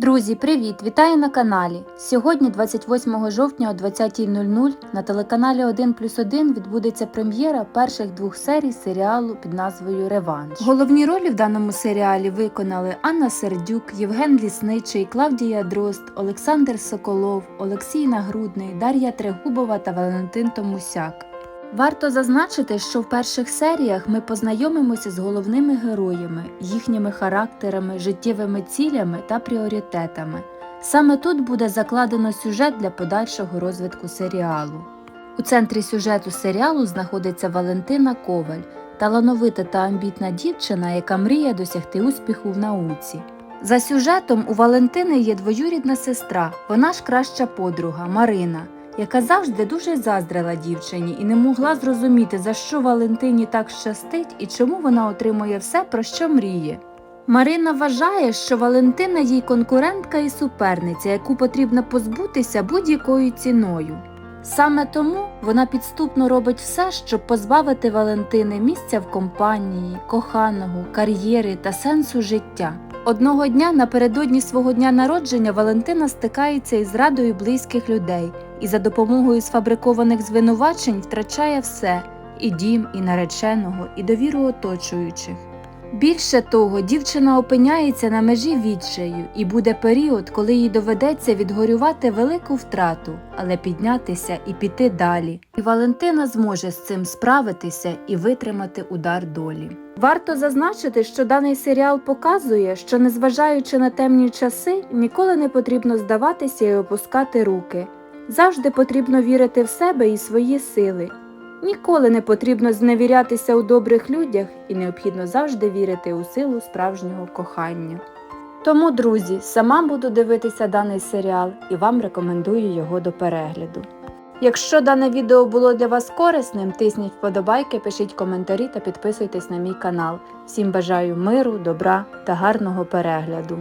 Друзі, привіт! Вітаю на каналі. Сьогодні, 28 жовтня о 20.00 на телеканалі 1 плюс 1 відбудеться прем'єра перших двох серій серіалу під назвою Реванш. Головні ролі в даному серіалі виконали Анна Сердюк, Євген Лісничий, Клавдія Дрозд, Олександр Соколов, Олексій Нагрудний, Дар'я Трегубова та Валентин Томусяк. Варто зазначити, що в перших серіях ми познайомимося з головними героями, їхніми характерами, життєвими цілями та пріоритетами. Саме тут буде закладено сюжет для подальшого розвитку серіалу. У центрі сюжету серіалу знаходиться Валентина Коваль, талановита та амбітна дівчина, яка мріє досягти успіху в науці. За сюжетом у Валентини є двоюрідна сестра, вона ж краща подруга Марина яка завжди дуже заздрила дівчині і не могла зрозуміти, за що Валентині так щастить і чому вона отримує все, про що мріє. Марина вважає, що Валентина їй конкурентка і суперниця, яку потрібно позбутися будь-якою ціною. Саме тому вона підступно робить все, щоб позбавити Валентини місця в компанії, коханого, кар'єри та сенсу життя. Одного дня напередодні свого дня народження Валентина стикається із радою близьких людей і за допомогою сфабрикованих звинувачень втрачає все і дім, і нареченого, і довіру оточуючих. Більше того, дівчина опиняється на межі відчаю, і буде період, коли їй доведеться відгорювати велику втрату, але піднятися і піти далі. І Валентина зможе з цим справитися і витримати удар долі. Варто зазначити, що даний серіал показує, що незважаючи на темні часи, ніколи не потрібно здаватися і опускати руки. Завжди потрібно вірити в себе і свої сили. Ніколи не потрібно зневірятися у добрих людях і необхідно завжди вірити у силу справжнього кохання. Тому, друзі, сама буду дивитися даний серіал і вам рекомендую його до перегляду. Якщо дане відео було для вас корисним, тисніть вподобайки, пишіть коментарі та підписуйтесь на мій канал. Всім бажаю миру, добра та гарного перегляду.